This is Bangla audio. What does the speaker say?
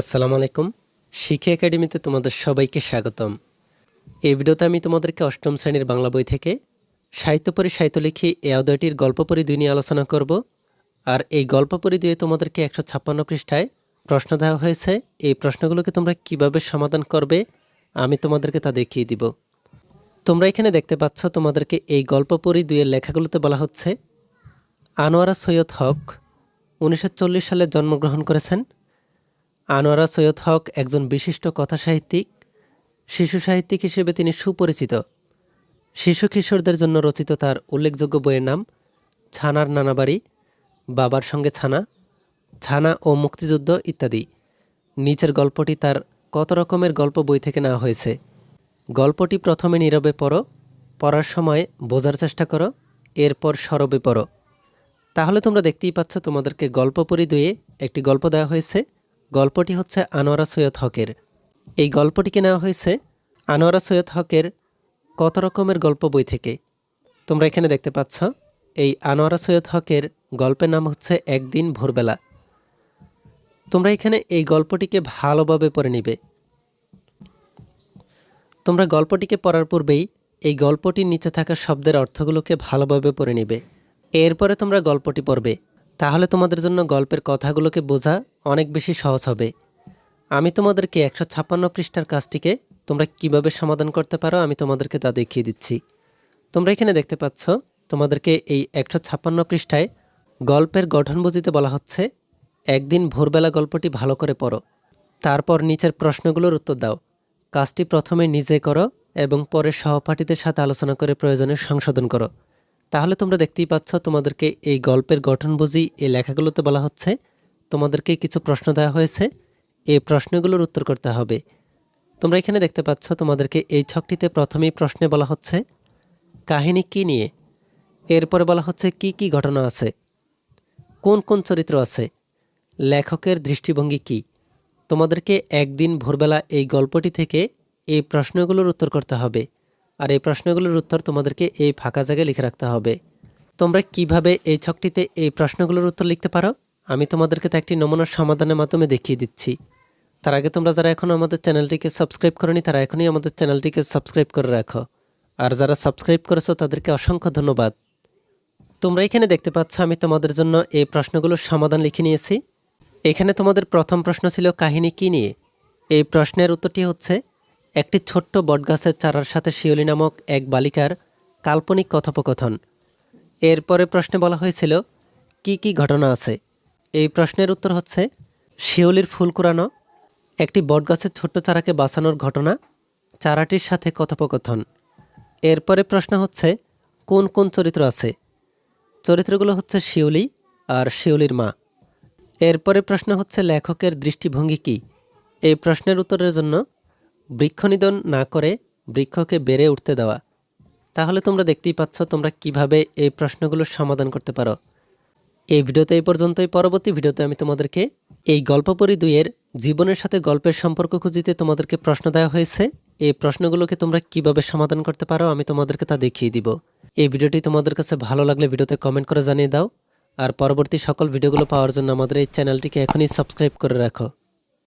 আসসালামু আলাইকুম। শিক্ষা একাডেমিতে তোমাদের সবাইকে স্বাগতম। এই ভিডিওতে আমি তোমাদেরকে অষ্টম শ্রেণির বাংলা বই থেকে সাহিত্য পরি সাহিত্য লিখি এ অধ্যায়টির গল্প পরি দুই নিয়ে আলোচনা করব। আর এই গল্প পরি দুয়ে তোমাদেরকে একশো ছাপ্পান্ন পৃষ্ঠায় প্রশ্ন দেওয়া হয়েছে। এই প্রশ্নগুলোকে তোমরা কীভাবে সমাধান করবে আমি তোমাদেরকে তা দেখিয়ে দিব। তোমরা এখানে দেখতে পাচ্ছ তোমাদেরকে এই গল্প পরি দুইয়ের লেখাগুলোতে বলা হচ্ছে, আনোয়ারা সৈয়দ হক উনিশশো চল্লিশ সালে জন্মগ্রহণ করেছেন। আনোয়ারা সৈয়দ হক একজন বিশিষ্ট কথাসাহিত্যিক, শিশু সাহিত্যিক হিসেবে তিনি সুপরিচিত। শিশু কিশোরদের জন্য রচিত তার উল্লেখযোগ্য বইয়ের নাম, ছানার নানাবাড়ি, বাবার সঙ্গে ছানা ছানা ও মুক্তিযুদ্ধ ইত্যাদি। নিচের গল্পটি তার কত রকমের গল্প বই থেকে নেওয়া হয়েছে? গল্পটি প্রথমে নীরবে পড়ো, পড়ার সময় বোঝার চেষ্টা করো, এরপর সরবে পড়ো। তাহলে তোমরা দেখতেই পাচ্ছ তোমাদেরকে গল্প পরি দুয়ে একটি গল্প দেওয়া হয়েছে। গল্পটি হচ্ছে আনোয়ারা সৈয়দ হকের। এই গল্পটিকে নেওয়া হয়েছে আনোয়ারা সৈয়দ হকের কত রকমের গল্প বই থেকে। তোমরা এখানে দেখতে পাচ্ছ, এই আনোয়ারা সৈয়দ হকের গল্পের নাম হচ্ছে একদিন ভোরবেলা। তোমরা এখানে এই গল্পটিকে ভালোভাবে পড়ে নিবে। তোমরা গল্পটিকে পড়ার পূর্বেই এই গল্পটির নিচে থাকা শব্দের অর্থগুলোকে ভালোভাবে পড়ে নিবে। এরপরে তোমরা গল্পটি পড়বে। তাহলে তোমাদের জন্য গল্পের কথাগুলোকে বোঝা অনেক বেশি সহজ হবে। আমি তোমাদেরকে একশো ছাপ্পান্ন পৃষ্ঠার কাজটিকে তোমরা কীভাবে সমাধান করতে পারো আমি তোমাদেরকে তা দেখিয়ে দিচ্ছি। তোমরা এখানে দেখতে পাচ্ছ, তোমাদেরকে এই একশো ছাপ্পান্ন পৃষ্ঠায় গল্পের গঠন বুঝিতে বলা হচ্ছে, একদিন ভোরবেলা গল্পটি ভালো করে পড়ো। তারপর নিচের প্রশ্নগুলোর উত্তর দাও। কাজটি প্রথমে নিজে করো এবং পরে সহপাঠীদের সাথে আলোচনা করে প্রয়োজনে সংশোধন করো। তাহলে তোমরা দেখতেই পাচ্ছ তোমাদেরকে এই গল্পের গঠন বুঝি এই লেখাগুলোতে বলা হচ্ছে। তোমাদেরকে কিছু প্রশ্ন দেওয়া হয়েছে। এই প্রশ্নগুলোর উত্তর করতে হবে। তোমরা এখানে দেখতে পাচ্ছ তোমাদেরকে এই ছকটিতে প্রথমেই প্রশ্নে বলা হচ্ছে, কাহিনী কি নিয়ে? এরপরে বলা হচ্ছে, কি কি ঘটনা আছে? কোন কোন চরিত্র আছে? লেখকের দৃষ্টিভঙ্গি কি? তোমাদেরকে একদিন ভোরবেলা এই গল্পটি থেকে এই প্রশ্নগুলোর উত্তর করতে হবে। আর এই প্রশ্নগুলোর উত্তর তোমাদেরকে এই ফাঁকা জায়গায় লিখে রাখতে হবে। তোমরা কীভাবে এই ছকটিতে এই প্রশ্নগুলোর উত্তর লিখতে পারো? আমি তোমাদেরকে তা একটি নমুনার সমাধানের মাধ্যমে দেখিয়ে দিচ্ছি। তার আগে তোমরা যারা এখনও আমাদের চ্যানেলটিকে সাবস্ক্রাইব করনি, তারা এখনই আমাদের চ্যানেলটিকে সাবস্ক্রাইব করে রাখো। আর যারা সাবস্ক্রাইব করেছ, তাদেরকে অসংখ্য ধন্যবাদ। তোমরা এখানে দেখতে পাচ্ছ, আমি তোমাদের জন্য এই প্রশ্নগুলোর সমাধান লিখে নিয়েছি। এখানে তোমাদের প্রথম প্রশ্ন ছিল, কাহিনী কী নিয়ে? এই প্রশ্নের উত্তরটি হচ্ছে একটি ছোট্ট বটগাছের চারার সাথে শিওলি নামক এক বালিকার কাল্পনিক কথোপকথন। এরপরে প্রশ্নে বলা হয়েছিল, কি কি ঘটনা আছে? এই প্রশ্নের উত্তর হচ্ছে শিওলির ফুল কুড়ানো, একটি বটগাছের ছোট্ট চারাকে বাঁচানোর ঘটনা, চারাটির সাথে কথোপকথন। এরপরে প্রশ্ন হচ্ছে, কোন কোন চরিত্র আছে? চরিত্রগুলো হচ্ছে শিউলি আর শিউলির মা। এরপরে প্রশ্ন হচ্ছে, লেখকের দৃষ্টিভঙ্গি কী? এই প্রশ্নের উত্তরের জন্য বৃক্ষনিধন না করে বৃক্ষকে বেড়ে উঠতে দেওয়া। তাহলে তোমরা দেখতেই পাচ্ছ তোমরা কীভাবে এই প্রশ্নগুলোর সমাধান করতে পারো। এই ভিডিওতে এই পর্যন্তই। পরবর্তী ভিডিওতে আমি তোমাদেরকে এই গল্প গল্পপরি দুইয়ের জীবনের সাথে গল্পের সম্পর্ক খুঁজিতে তোমাদেরকে প্রশ্ন দেওয়া হয়েছে। এই প্রশ্নগুলোকে তোমরা কীভাবে সমাধান করতে পারো আমি তোমাদেরকে তা দেখিয়ে দিব। এই ভিডিওটি তোমাদের কাছে ভালো লাগলে ভিডিওতে কমেন্ট করে জানিয়ে দাও। আর পরবর্তী সকল ভিডিওগুলো পাওয়ার জন্য আমাদের এই চ্যানেলটিকে এখনই সাবস্ক্রাইব করে রাখো।